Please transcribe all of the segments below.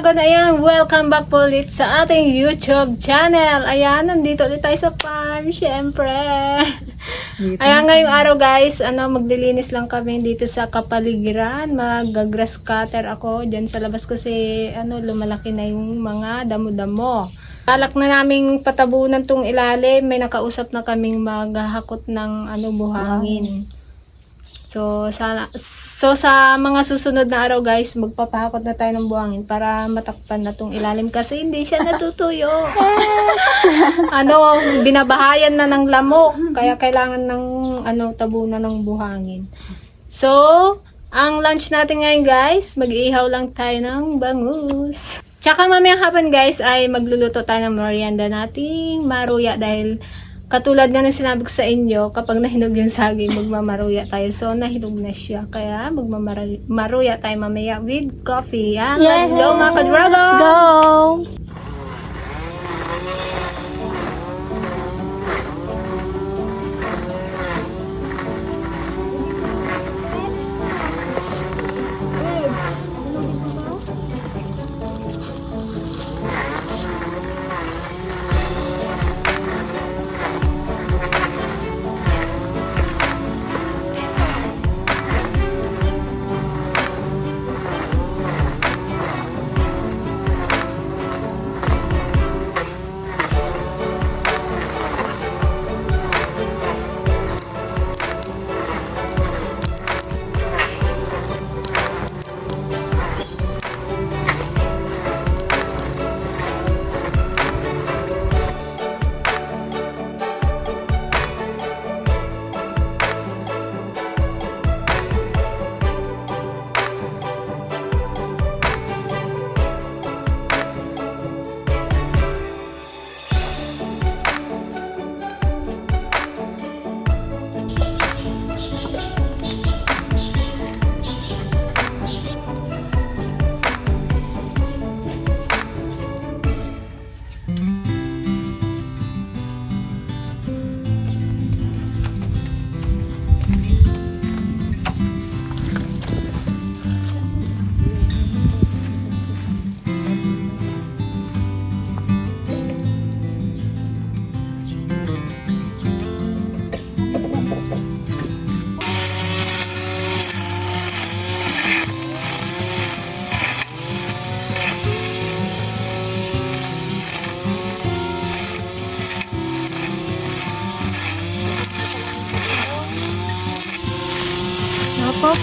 mga ka-dragon! Ayan, welcome back po ulit sa ating YouTube channel. Ayan, nandito ulit tayo sa farm, syempre. Ayan, ngayong araw guys, ano, maglilinis lang kami dito sa kapaligiran. Mag-grass cutter ako. Diyan sa labas kasi, ano, lumalaki na yung mga damo-damo. Balak na naming patabunan tong ilalim. May nakausap na kaming maghahakot ng ano, buhangin. So sa so sa mga susunod na araw guys, magpapahakot na tayo ng buhangin para matakpan na tong ilalim kasi hindi siya natutuyo. ano, binabahayan na ng lamok kaya kailangan ng ano tabunan ng buhangin. So, ang lunch natin ngayon guys, mag-iihaw lang tayo ng bangus. Tsaka mamayang hapon guys ay magluluto tayo ng merienda nating maruya dahil Katulad nga ng sinabi ko sa inyo, kapag nahinog yung saging, magmamaruya tayo. So, nahinog na siya. Kaya, magmamaruya tayo mamaya with coffee. Yan, let's go mga ka-dragon! Let's go!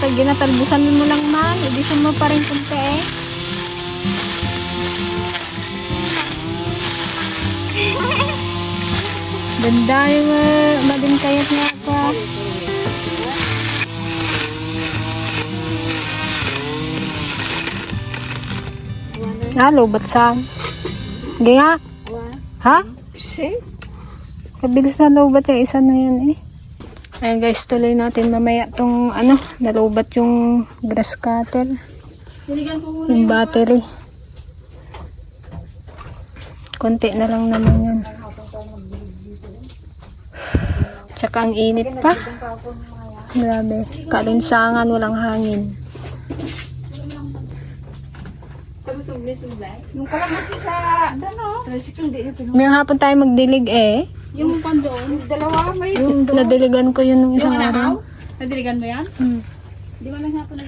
Pag ginatalbusan mo lang man, edition mo pa rin kunti eh. Ganda yung uh, madingkayat nga pa. Ah, lobat saan? Hindi nga. Ha? Kabilis na lobat yung isa na yan eh. Ayan guys, tuloy natin mamaya tong ano, nalobat yung grass cutter. Yung battery. Konti na lang naman yan. Tsaka ang init pa. Grabe. Kalinsangan, walang hangin. Sa, ano, hapon tayo magdilig eh. Yung pandoon, dalawa may. Yung nadiligan ko yun nung isang araw. Nadiligan mo yan? Hmm. Di ba may hapon na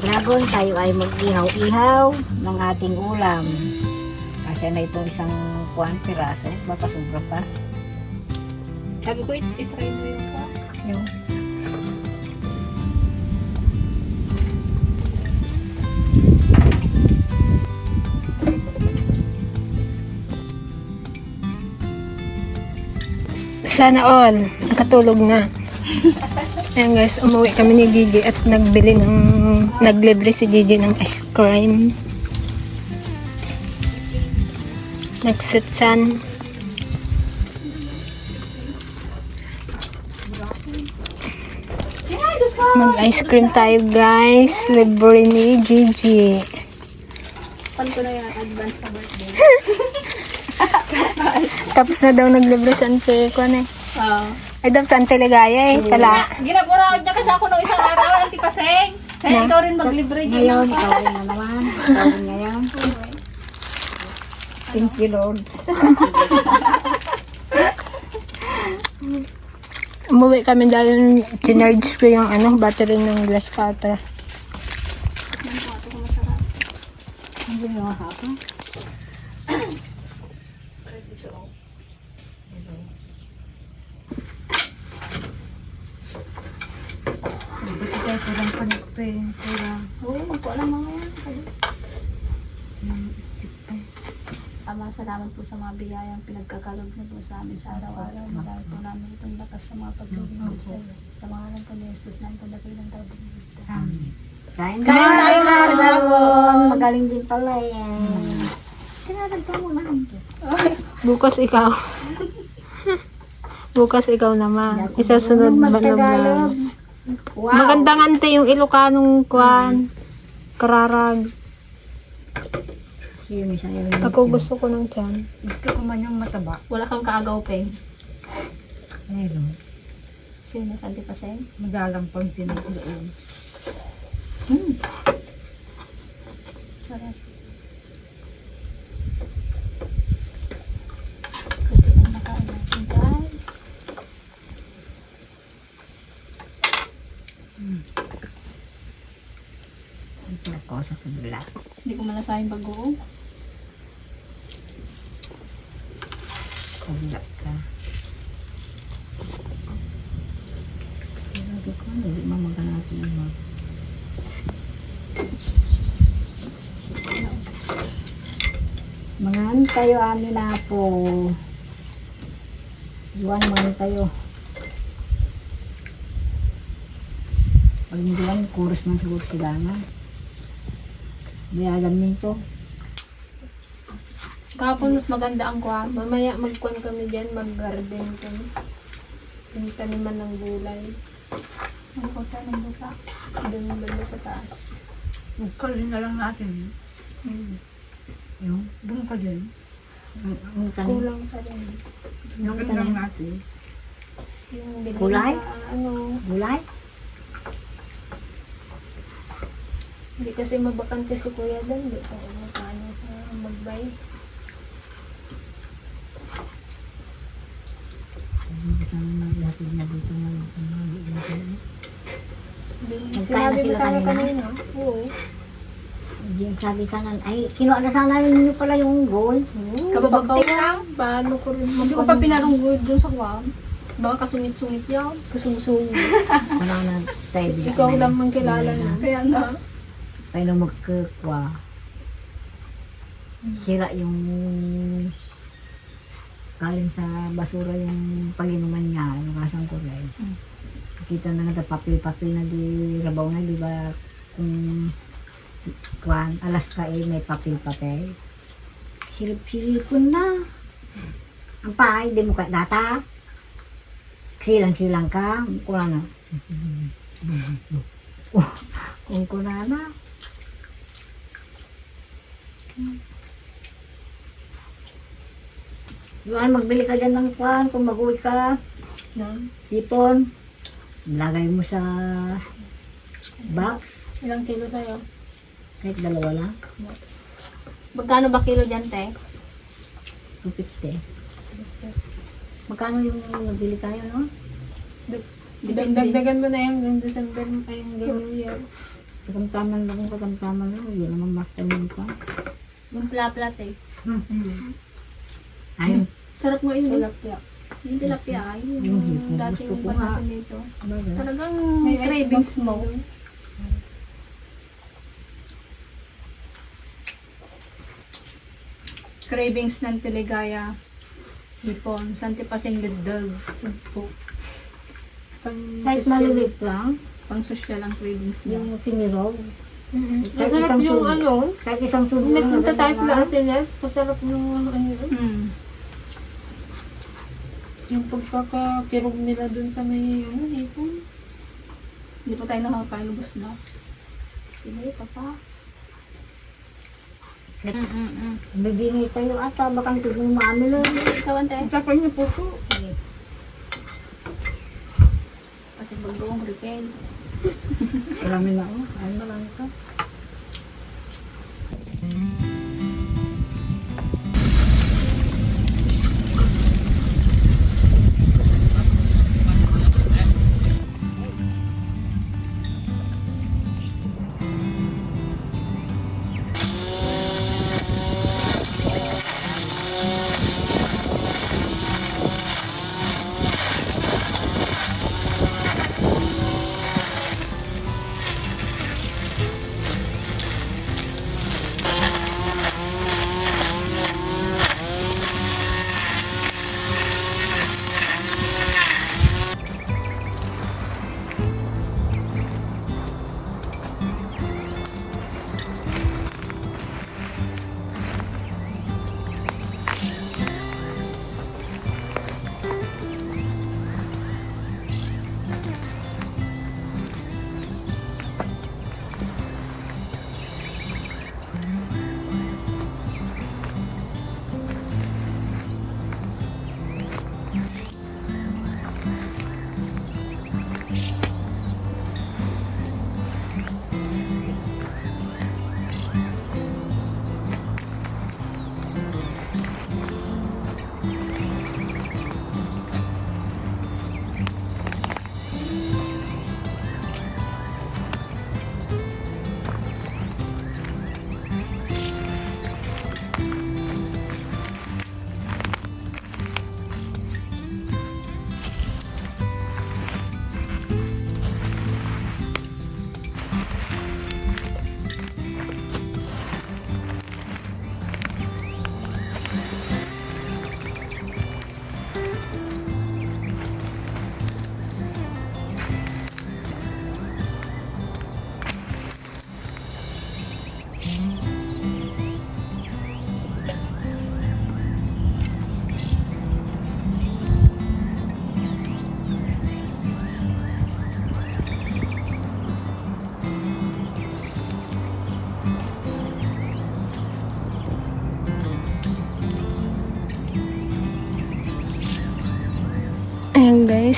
ka-dragon, tayo ay mag-ihaw-ihaw ng ating ulam. Kasi na itong isang kuwan piraso, baka sobra pa. Sabi ko, it- itry mo yung pa. Yung Sana all. Nakatulog na. Ayan guys, umuwi kami ni Gigi at nagbili ng, naglibre si Gigi ng ice cream. Nagsitsan. Mag-ice cream tayo guys. Libre ni Gigi. Pan ko na yan, advance pa birthday. Tapos na daw naglibre sa ante ko na eh. Oo. Ay, daw sa ante ligaya eh. Tala. Ginapura niya kasi ako nung isang araw, Auntie Paseng. Kaya ikaw rin maglibre dyan. Ngayon, ikaw rin na naman. Ikaw rin ngayon. Thank you, Lord. Umuwi kami dahil sinarge ko yung ano, battery ng glass cutter. Ang ginawa ako. Oo, magpo lang mga yan. Ama, salamat po sa mga biyayang pinagkakalog na po sa amin sa araw-araw. Marami po namin itong lakas sa mga pagtulong sa sa mga alam ko ni Jesus na ito na ng tao. Kain Kain tayo, mga dragon. Magaling din pala yan. Tinatagpa mo na. Bukas ikaw. Bukas ikaw naman. Isa sunod ba na vlog? Wow. Magandang ante yung Ilocanong kwan. Kararag. Sino siya yun? Ako gusto ko ng tiyan. Gusto ko man yung mataba. Wala kang kaagaw, Peng. Meron. Sino sa Auntie Paseng? Magalampang tinutuloy. Sarap. Kunti lang nakain natin, guys. Ito ako sa kabila. Hindi ko malasayang bagoong. Kabila ka. Sabi ko, hindi mamaganatin mo. Mangan tayo amin na po. Iwan man tayo. Pag hindi lang, kuros man siguro sila na. Bayagan nito. Kahapon mas maganda ang kwan. Mamaya magkwan kami dyan, mag-garden kami. Yung taniman ng gulay. Ang kota ng buka. Doon banda sa taas. Magkalin na lang natin. Yung, doon ka din. Ang, tanim. Kulang pa rin. Yung tanim natin. Yung Gulay? sa ano. Gulay? Hindi kasi mabakante si Kuya doon. Hindi ko paano sa magbay. Hindi ka naman natin na dito na Nagkain Sinabi na mo sana kanina? Oo. Yung sabi sana, ay, kinuha na sana ninyo pala yung gold. Kababagting lang. Paano ko rin Hindi ko pa pinarunggod dun sa kwan. Baka kasungit-sungit yan. Kasusung. Wala na tayo. Ikaw lang man kilala na. Kaya na. Tayo na magkakwa. Sira yung galing sa basura yung pag-inuman niya, yung kasang kulay. Kita na nga papel-papel na di rabaw na, di ba? Kung kwan, alas ka eh, may papel-papel. Silip-silipon na. Ang pahay, di mo ka data. Silang-silang ka, kuha na. Kung kuna na. Yuan, magbili ka dyan ng kwan kung mag-uwi ka. Nang? Ipon. Lagay mo sa box. Ilang kilo tayo? Kahit dalawa lang. Magkano ba kilo dyan, te? 250. Magkano yung nabili tayo, no? Dagdagan mo na yan hanggang December ay hanggang New Year. Katamtaman lang, katamtaman lang. Yun naman basta yun pa. Yung pla-plat eh. Ayun. Sarap mo yun. Tilapia. Yung tilapia ay yung, dating gusto ko nga. natin dito. Talagang May ice cravings box mo. doon. Cravings ng teligaya. Hipon, santi pasing ligdag. Sumpo. Pang, Kahit social- maliliit lang, pang social ang cravings niya. yung sinirog. Kahit Masarap isang yung ano, Kahit isang subo nagpunta tayo ganun kila lang. Ate Les, masarap yung ano yun. Hmm. Yung pagkakakirog nila dun sa may ano, hipon. Hindi pa tayo nakakailubos na. Sige, papa. Nagdingay tayo ata, baka ito yung maano lang. Ikaw, ante. Tapos niyo po po. Pati bagong repair. Marami na oh. Ano marami ka? Ayan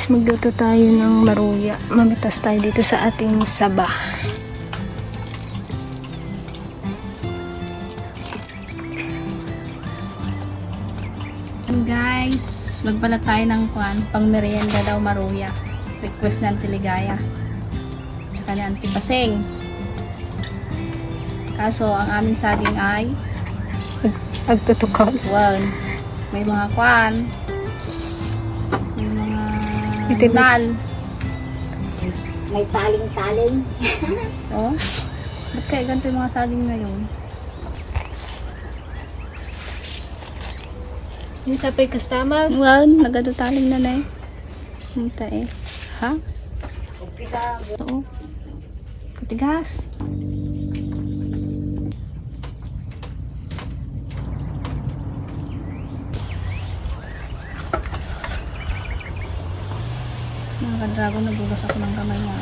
guys, magluto tayo ng maruya. Mamitas tayo dito sa ating saba. And guys, magbalat tayo ng kwan, pang merienda daw maruya. Request ng Tiligaya. Tsaka ni Auntie Paseng. Kaso, ang aming saging ay, Agtutukal. wow, may mga kwan, Nal. May taling-taling. Oh, ba't kaya ganito yung mga saging ngayon? Yung sapay kastamag. Wow, nagadutaling na na eh. Hinta eh. Ha? Oo. Katigas. Mga ka-dragon, nagugas ako ng kamay niya.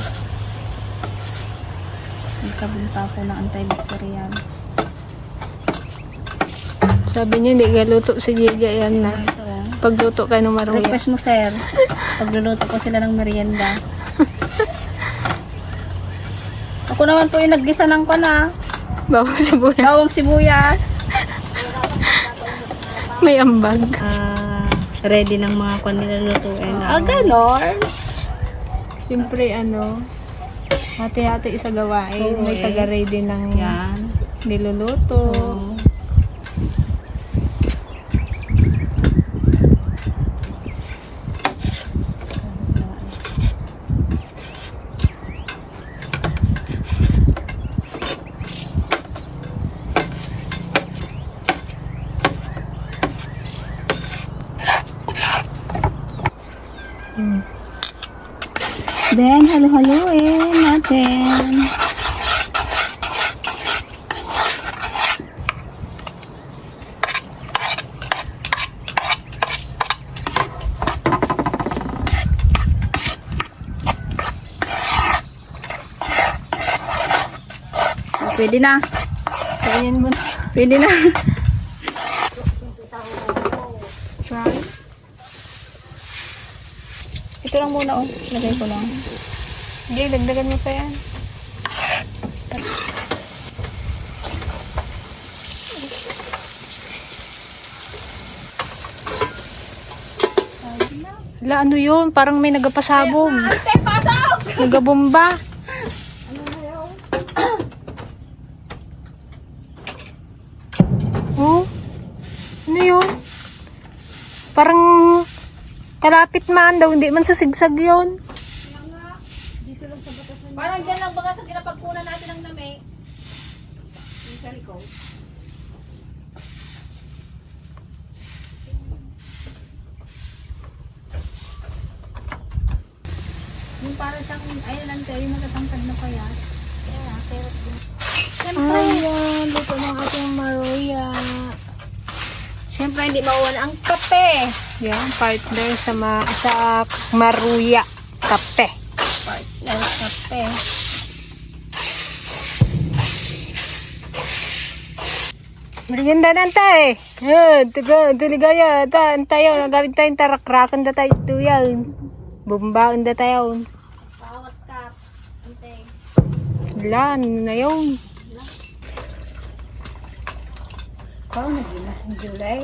Nagsabon pa ako ng antibacterial. Sabi niya, hindi galuto si Jeja yan na. Ito. Pagluto kayo ng maruya. Request mo, sir. Pagluluto ko sila ng merienda. Ako naman po yung naggisa ng kana. Bawang sibuyas. Bawang sibuyas. May ambag. Ah, ready ng mga kwan nila lutuin. Ah, ganon. Siyempre, ano, hati-hati sa gawain. May taga-ready ng Yan. niluluto. Oo. Then, halo-haloin natin. Pwede na. Mo na. Pwede na. Ito lang muna oh. Lagay ko lang. Sige, dagdagan mo pa yan. La, ano yun? Parang may nagapasabog. Nagabomba. Oh? Ano yun? Parang kalapit man daw, hindi man sasigsag yun. Parang dyan lang baga sa kinapagkunan natin ng nami. Yung para siyang, ayun lang tayo, yung natatangkad na kaya. Kaya, pero Ayan, luto ng ating maruya. Siyempre, hindi mawala ang kape. Yan, partner sa, ma sa maruya. Kape. partner kape. Merienda na tayo. Eh, tiga, tuligaya. Ta, tayo, nagamit tayong tarakrakan na tayo ito yan. Bumbaon na tayo. Bawat. Ante. Wala, ano na yun. Parang naginas ng July.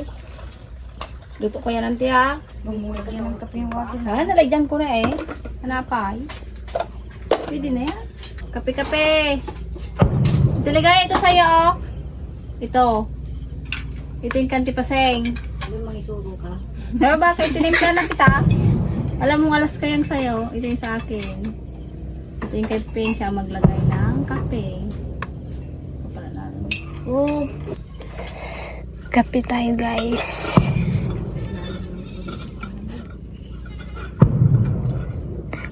Luto ko yan nanti ha. Bumulog yan ng kape yung wakin. Ha, nalagyan ko na eh. Hanapay. Pwede na yan. Kape-kape. Tiligay, ito sa'yo oh. Ito. Ito yung kantipaseng. Ano mang ituro ka? Diba bakit? Tinimpla na kita. Alam mo, alas kayang sa'yo. Ito yung sa akin. Ito yung kay siya maglagay ng kape. Ito pala natin. Oh, Kape tayo, guys.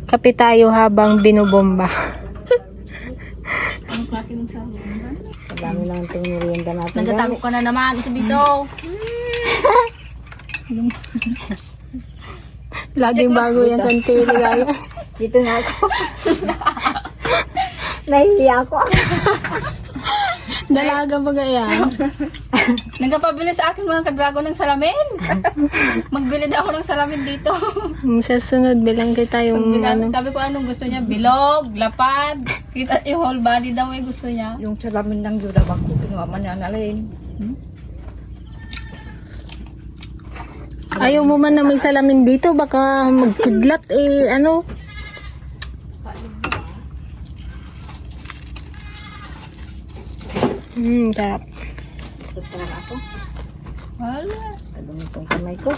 Kape tayo habang binubomba. anong klase mong sabi? Ang dami lang itong merienda natin. Nagatago ka na naman. Isa dito. Laging bago yan sa tiligaya. Dito nga ako. Nahihiya ako. Dalaga ba yan? Nagkapabili sa akin mga kadrago ng salamin. Magbili daw ako ng salamin dito. Sa sunod, bilang kita yung Bilang, ano. sabi ko anong gusto niya. Bilog, lapad. Kita yung whole body daw ay gusto niya. Yung salamin ng Juda ko, kinuha man yan alin. Ayaw mo man na may salamin dito, baka magkidlat eh, ano. Hmm, sarap. Ito talaga ako. Wala. Kadumi itong kamay ko.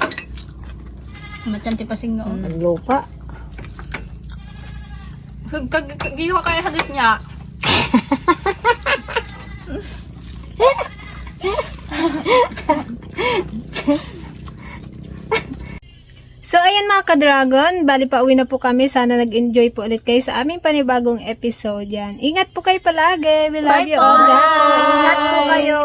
Matyanti pasing noon. Ang lupa. Gino ka kaya hagit niya. ka-dragon, bali pa uwi na po kami. Sana nag-enjoy po ulit kayo sa aming panibagong episode yan. Ingat po kayo palagi. We love Bye you po. all. Guys. Ingat po kayo.